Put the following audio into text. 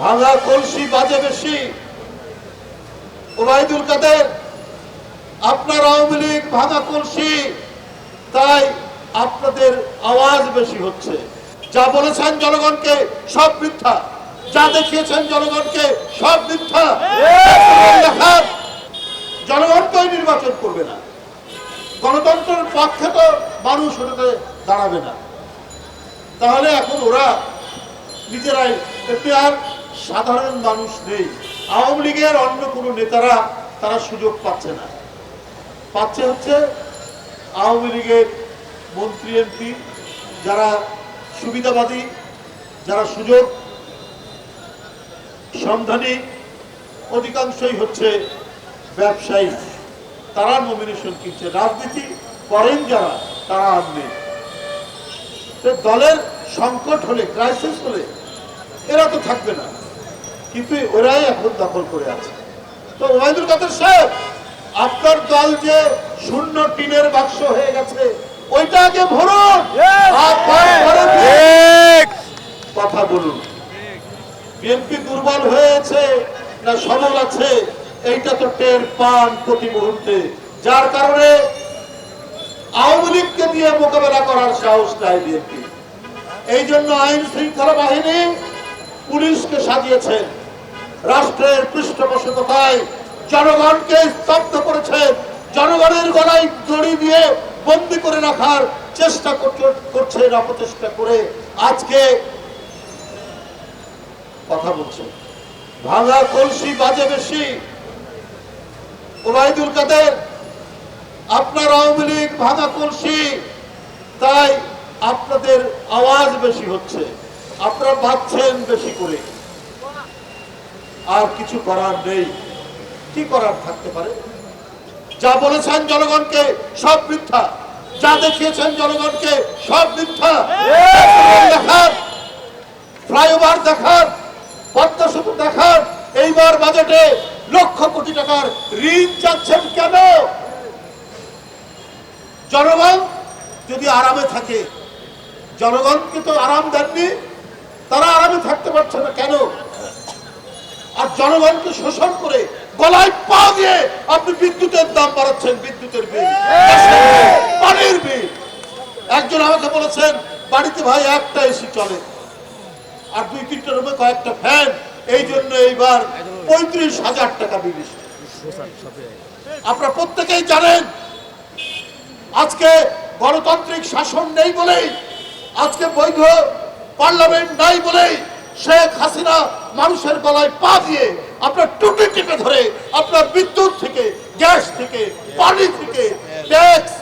ভাঙা কলসি বাজে বেশি। ওবায়দুল কাদের, আপনার আওয়ামী লীগ ভাঙা কলসি, তাই আপনাদের আওয়াজ বেশি হচ্ছে। যা বলেছেন জনগণকে সব মিথ্যা, যা দেখিয়েছেন জনগণকে সব মিথ্যা। দেখার জনগণকেই নির্বাচন করবে না। গণতন্ত্রের পক্ষে তো মানুষ ওটাতে দাঁড়াবে না। তাহলে এখন ওরা নিজেরাই এতে আর সাধারণ মানুষ নেই। আওয়ামী লীগের অন্য কোনো নেতারা তারা সুযোগ পাচ্ছে না। পাচ্ছে হচ্ছে আওয়ামী লীগের মন্ত্রী, এমপি, যারা সুবিধাবাদী, যারা সুযোগ সন্ধানী, অধিকাংশই হচ্ছে ব্যবসায়ী। তারা নমিনেশন কিনছে। রাজনীতি করেন যারা, তারা আর নেই। দলের সংকট হলে ক্রাইসিস হলে, এরা তো থাকবে না। কিন্তু ওরাই এখন দখল করে আছে। তো ওবায়দুল কাদের সাহেব আপনার দল যে শূন্য টিনের বাক্স হয়ে গেছে ওইটা আগে ভরুন। কথা বলুন। বিএনপি দুর্বল হয়েছে না সবল আছে এইটা তো টের পান প্রতি মুহূর্তে। যার কারণে আওয়ামী লীগকে দিয়ে মোকাবেলা করার সাহস নাই বিএনপি। এই জন্য আইন শৃঙ্খলা বাহিনী পুলিশকে সাজিয়েছেন। রাষ্ট্রের পৃষ্ঠপোষকতায় জনগণকে স্তব্ধ করেছেন জনগণের গলায় দড়ি দিয়ে বন্দি করে রাখার চেষ্টা করছে- করছেন অপচেষ্টা করে আজকে কথা বলছে। ভাঙা কলসি বাজে বেশি। ওবায়দুল কাদের, আপনার আওয়ামী লীগ ভাঙা কলসি, তাই আপনাদের আওয়াজ বেশি হচ্ছে। আপনারা ভাবছেন বেশি করে। আর কিছু করার নেই। কি করার থাকতে পারে? যা বলেছেন জনগণকে সব মিথ্যা। যা দেখিয়েছেন জনগণকে সব মিথ্যা। দেখার ফ্লাইওভার দেখার পদ্মা সেতু দেখার এইবার বাজেটে লক্ষ কোটি টাকার ঋণ চাচ্ছেন কেন? জনগণ যদি আরামে থাকে জনগণকে তো আরাম দেননি তারা আরামে থাকতে পারছে না কেন? জনগণকে শোষণ করে গলায় পা দিয়ে আপনি বিদ্যুতের দাম বাড়াচ্ছেন, বিদ্যুতের বিল। পানির বিল। একজন আমাকে বলেছেন, বাড়িতে ভাই একটা এসি চলে, আর দুই তিনটা রুমে কয়েকটা ফ্যান এই জন্য এইবার পঁয়ত্রিশ হাজার টাকা বিল। আপনারা প্রত্যেকেই জানেন, আজকে গণতান্ত্রিক শাসন নেই বলেই, আজকে বৈধ পার্লামেন্ট নাই বলেই শেখ হাসিনা মানুষের গলায় পা দিয়ে আপনার টুটি টিপে ধরে আপনার বিদ্যুৎ থেকে, গ্যাস থেকে, পানি থেকে, ট্যাক্স